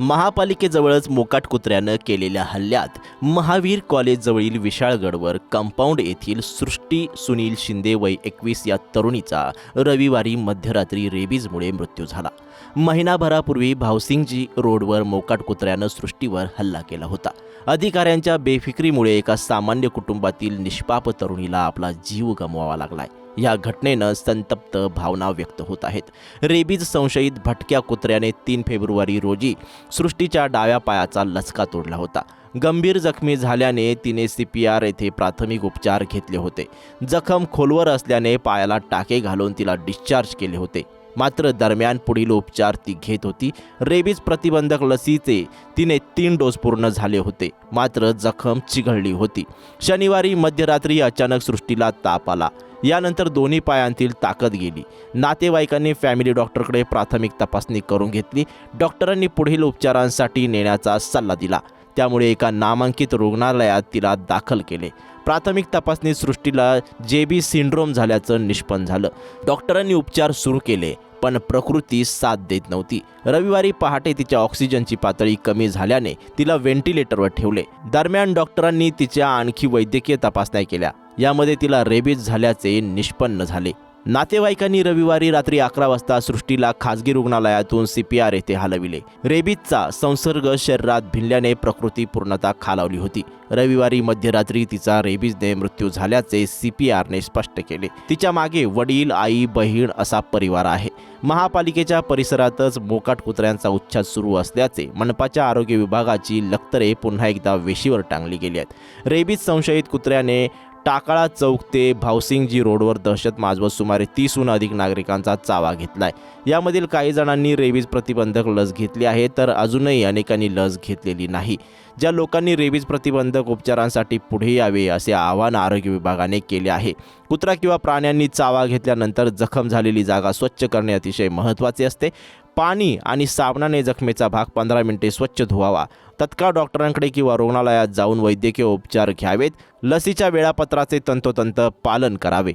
महापालिकेजवळच मोकाट कुत्र्यानं केलेल्या हल्ल्यात महावीर कॉलेजजवळील विशाळगडवर कंपाऊंड येथील सृष्टी सुनील शिंदे वय एकवीस या तरुणीचा रविवारी मध्यरात्री रेबीजमुळे मृत्यू झाला. महिनाभरापूर्वी भावसिंगजी रोडवर मोकाट कुत्र्यानं सृष्टीवर हल्ला केला होता. अधिकाऱ्यांच्या बेफिक्रीमुळे एका सामान्य कुटुंबातील निष्पाप तरुणीला आपला जीव गमवावा लागलाय. या घटनेनं संतप्त भावना व्यक्त होत आहेत. रेबीज संशयित भटक्या कुत्र्याने तीन फेब्रुवारी रोजी सृष्टीच्या डाव्या पायाचा लचका तोडला होता. गंभीर जखमी झाल्याने तिने सी पी आर येथे प्राथमिक उपचार घेतले होते. जखम खोलवर असल्याने पायाला टाके घालून तिला डिस्चार्ज केले होते. मात्र दरम्यान पुढील उपचार ती घेत होती. रेबीज प्रतिबंधक लसीचे तिने तीन डोस पूर्ण झाले होते. मात्र जखम चिघळली होती. शनिवारी मध्यरात्री अचानक सृष्टीला ताप आला. यानंतर दोन्ही पायांतील ताकद गेली. नातेवाईकांनी फॅमिली डॉक्टरकडे प्राथमिक तपासणी करून घेतली. डॉक्टरांनी पुढील उपचारांसाठी नेण्याचा सल्ला दिला. त्यामुळे एका नामांकित रुग्णालयात तिला दाखल केले. प्राथमिक तपासणी सृष्टीला जे बी सिंड्रोम झाल्याचं निष्पन्न झालं. डॉक्टरांनी उपचार सुरू केले पण प्रकृती साथ देत नव्हती. रविवारी पहाटे तिच्या ऑक्सिजनची पातळी कमी झाल्याने तिला व्हेंटिलेटरवर ठेवले. दरम्यान डॉक्टरांनी तिच्या आणखी वैद्यकीय तपासण्या केल्या. यामध्ये तिला रेबीज झाल्याचे निष्पन्न झाले. नातेवाईकांनी रविवारी रात्री अकरा वाजता सृष्टीला खासगी रुग्णालयातून सी पी आर येथे हलविले. रेबीजचा संसर्ग शरीरात भिनल्याने प्रकृती पूर्णतः खालावली होती. रविवारी मध्यरात्री तिचा रेबीजने मृत्यू झाल्याचे सी पी आरने स्पष्ट केले. तिच्यामागे वडील आई बहीण असा परिवार आहे. महापालिकेच्या परिसरातच मोकाट कुत्र्यांचा उच्छाद सुरू असल्याचे मनपाच्या आरोग्य विभागाची लक्तरे पुन्हा एकदा वेशीवर टांगली गेली आहेत. रेबीज संशयित कुत्र्याने टाकाळा चौक ते भावसिंगजी रोडवर दहशत माजवत सुमारे तीसहून अधिक नागरिकांचा चावा घेतलाय. यामधील काही जणांनी रेबीज प्रतिबंधक लस घेतली आहे तर अजूनही अनेकांनी लस घेतलेली नाही. ज्या लोकांनी रेबीज प्रतिबंधक उपचारांसाठी पुढे यावे असे आवाहन आरोग्य विभागाने केले आहे. कुत्रा किंवा प्राण्यांनी चावा घेतल्यानंतर जखम झालेली जागा स्वच्छ करणे अतिशय महत्त्वाचे असते. पाणी आणि साबणाने जखमेचा भाग पंधरा मिनिटे स्वच्छ धुवावा. तत्काळ डॉक्टरांकडे किंवा रुग्णालयात जाऊन वैद्यकीय उपचार घ्यावेत. लसीच्या वेळापत्राचे तंतोतंत पालन करावे.